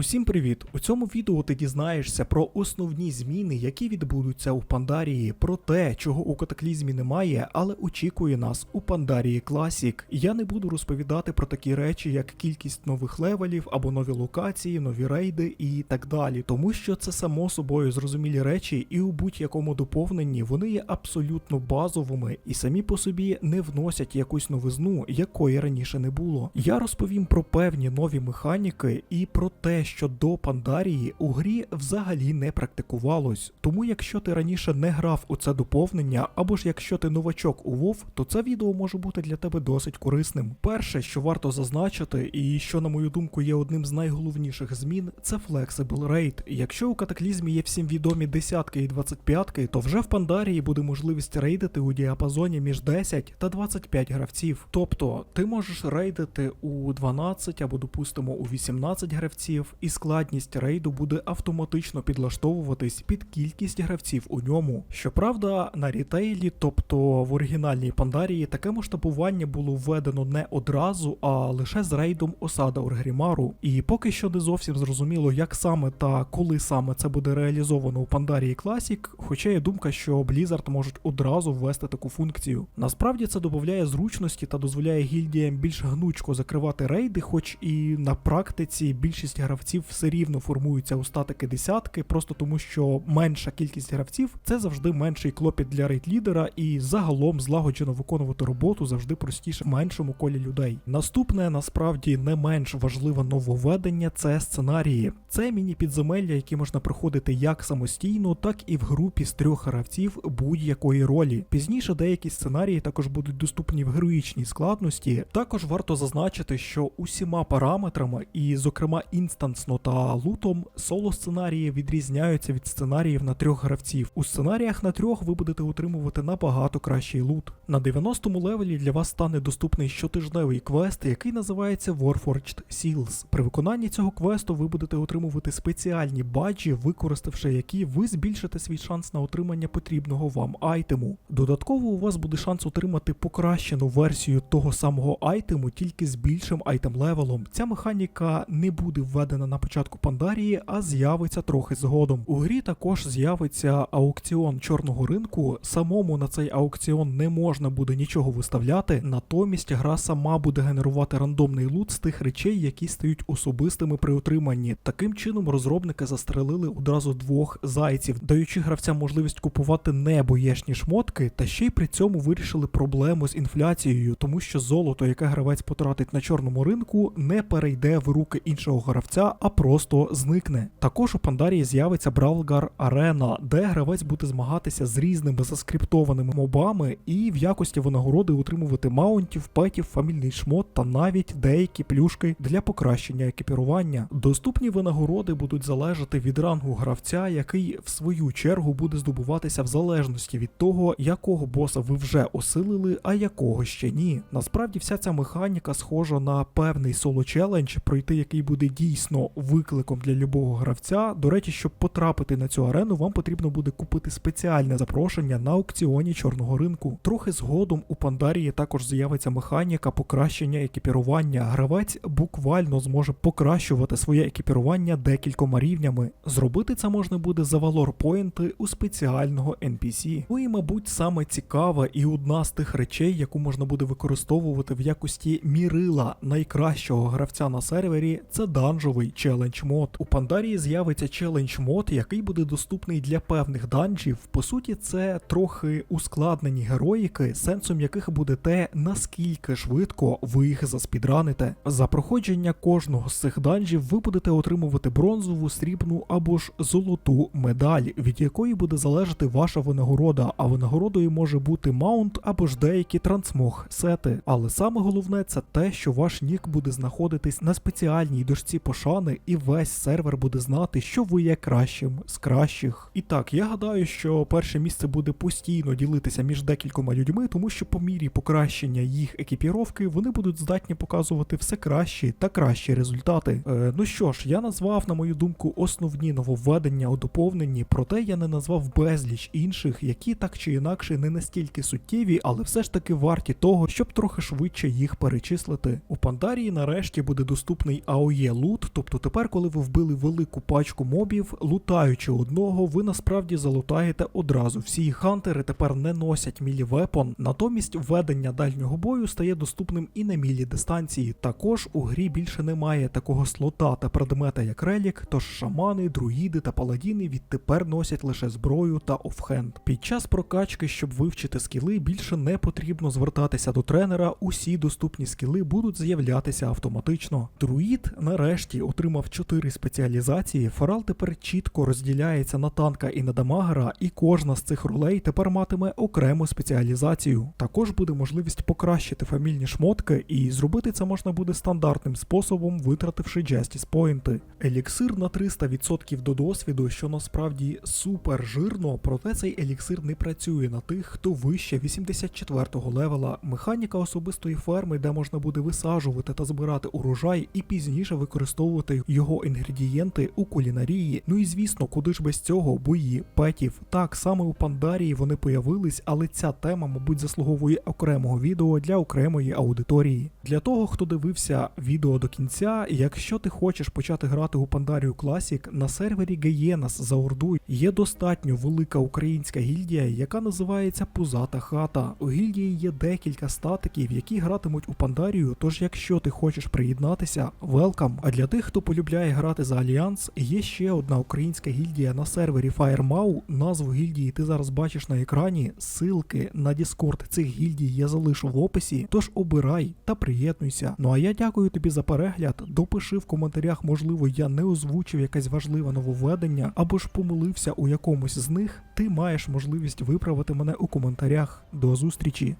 Усім привіт! У цьому відео ти дізнаєшся про основні зміни, які відбудуться у Пандарії, про те, чого у катаклізмі немає, але очікує нас у Пандарії Classic. Я не буду розповідати про такі речі, як кількість нових левелів або нові локації, нові рейди і так далі, тому що це само собою зрозумілі речі, і у будь-якому доповненні вони є абсолютно базовими і самі по собі не вносять якусь новизну, якої раніше не було. Я розповім про певні нові механіки і про те, що до Пандарії у грі взагалі не практикувалось. Тому, якщо ти раніше не грав у це доповнення, або ж якщо ти новачок у WoW, то це відео може бути для тебе досить корисним. Перше, що варто зазначити, і що, на мою думку, є одним з найголовніших змін, це Flexible Raid. Якщо у катаклізмі є всім відомі десятки і 25, то вже в Пандарії буде можливість рейдити у діапазоні між 10 та 25 гравців. Тобто ти можеш рейдити у 12 або, допустимо, у 18 гравців, і складність рейду буде автоматично підлаштовуватись під кількість гравців у ньому. Щоправда, на рітейлі, тобто в оригінальній Пандарії, таке масштабування було введено не одразу, а лише з рейдом осада Оргрімару. І поки що не зовсім зрозуміло, як саме та коли саме це буде реалізовано у Пандарії Classic, хоча є думка, що Blizzard можуть одразу ввести таку функцію. Насправді це додає зручності та дозволяє гільдіям більш гнучко закривати рейди, хоч і на практиці більшість гравців все рівно формуються у статики десятки, просто тому що менша кількість гравців це завжди менший клопіт для рейд-лідера, і загалом злагоджено виконувати роботу завжди простіше меншому колі людей. Наступне насправді не менш важливе нововведення це сценарії. Це міні-підземелля, які можна проходити як самостійно, так і в групі з трьох гравців будь-якої ролі. Пізніше деякі сценарії також будуть доступні в героїчній складності. Також варто зазначити, що усіма параметрами, і, зокрема, інстансно та лутом, соло сценарії відрізняються від сценаріїв на трьох гравців. У сценаріях на трьох ви будете отримувати набагато кращий лут. На 90-му левелі для вас стане доступний щотижневий квест, який називається Warforged Seals. При виконанні цього квесту ви будете отримувати спеціальні баджі, використавши які ви збільшите свій шанс на отримання потрібного вам айтему. Додатково у вас буде шанс отримати покращену версію того самого айтему, тільки з більшим айтем левелом. Ця механіка не буде введена на початку Пандарії, а з'явиться трохи згодом. У грі також з'явиться аукціон чорного ринку. Самому на цей аукціон не можна буде нічого виставляти, натомість гра сама буде генерувати рандомний лут з тих речей, які стають особистими при отриманні. Таким чином розробники застрелили одразу двох зайців, даючи гравцям можливість купувати не боєшні шмотки, та ще й при цьому вирішили проблему з інфляцією, тому що золото, яке гравець потратить на чорному ринку, не перейде в руки іншого гравця, а просто зникне. Також у Пандарії з'явиться Бравлгар Арена, де гравець буде змагатися з різними заскриптованими мобами і в якості винагороди утримувати маунтів, петів, фамільний шмот та навіть деякі плюшки для покращення екіпірування. Доступні винагороди будуть залежати від рангу гравця, який в свою чергу буде здобуватися в залежності від того, якого боса ви вже осилили, а якого ще ні. Насправді вся ця механіка схожа на певний соло челендж, пройти який буде дійсно викликом для любого гравця. До речі, щоб потрапити на цю арену, вам потрібно буде купити спеціальне запрошення на аукціоні чорного ринку. Трохи згодом у Пандарії також з'явиться механіка покращення екіпірування. Гравець буквально зможе покращувати своє екіпірування декількома рівнями. Зробити це можна буде за валор поінти у спеціального NPC. Ну і, мабуть, саме цікава і одна з тих речей, яку можна буде використовувати в якості мірила найкращого гравця на сервері, це данжовий челендж мод. У Пандарії з'явиться челендж мод, який буде доступний для певних данжів. По суті, це трохи ускладнені героїки, сенсом яких буде те, наскільки швидко ви їх заспідраните. За проходження кожного з цих данжів ви будете отримувати бронзову, срібну або ж золоту медаль, від якої буде залежати ваша винагорода, а винагородою може бути маунт або ж деякі трансмог сети. Але саме головне це те, що ваш нік буде знаходитись на спеціальній дошці пошани, і весь сервер буде знати, що ви є кращим з кращих. І так, я гадаю, що перше місце буде постійно ділитися між декількома людьми, тому що по мірі покращення їх екіпіровки вони будуть здатні показувати все кращі та кращі результати. Е, ну що ж, я назвав, на мою думку, основні нововведення у доповненні, проте я не назвав безліч інших, які так чи інакше не настільки суттєві, але все ж таки варті того, щоб трохи швидше їх перечислити. У Пандарії нарешті буде доступний AOE лут, тобто Тобто тепер, коли ви вбили велику пачку мобів, лутаючи одного, ви насправді залутаєте одразу. Всі хантери тепер не носять мілі-вепон, натомість введення дальнього бою стає доступним і на мілі дистанції. Також у грі більше немає такого слота та предмета, як релік, тож шамани, друїди та паладіни відтепер носять лише зброю та офхенд. Під час прокачки, щоб вивчити скіли, більше не потрібно звертатися до тренера. Усі доступні скіли будуть з'являтися автоматично. Друїд нарешті отримав 4 спеціалізації. Форал тепер чітко розділяється на танка і на дамагера, і кожна з цих ролей тепер матиме окрему спеціалізацію. Також буде можливість покращити фамільні шмотки, і зробити це можна буде стандартним способом, витративши Justice поінти. Еліксир на 300% до досвіду, що насправді супер жирно, проте цей еліксир не працює на тих, хто вище 84-го левела. Механіка особистої ферми, де можна буде висаджувати та збирати урожай, і пізніше використовувати його інгредієнти у кулінарії. Ну і звісно, куди ж без цього бої петів. Так саме у Пандарії вони появились, але ця тема, мабуть, заслуговує окремого відео для окремої аудиторії. Для того, хто дивився відео до кінця, якщо ти хочеш почати грати у Пандарію Classic, на сервері Геєнас за Орду є достатньо велика українська гільдія, яка називається Пузата Хата. У гільдії є декілька статиків, які гратимуть у Пандарію. Тож, якщо ти хочеш приєднатися, велкам. А для тих, хто полюбляє грати за Альянс, є ще одна українська гільдія на сервері FireMau. Назву гільдії ти зараз бачиш на екрані. Силки на Discord цих гільдій я залишу в описі. Тож обирай та приєднуйся. Ну а я дякую тобі за перегляд. Допиши в коментарях, можливо, я не озвучив якесь важливе нововведення, або ж помилився у якомусь з них. Ти маєш можливість виправити мене у коментарях. До зустрічі!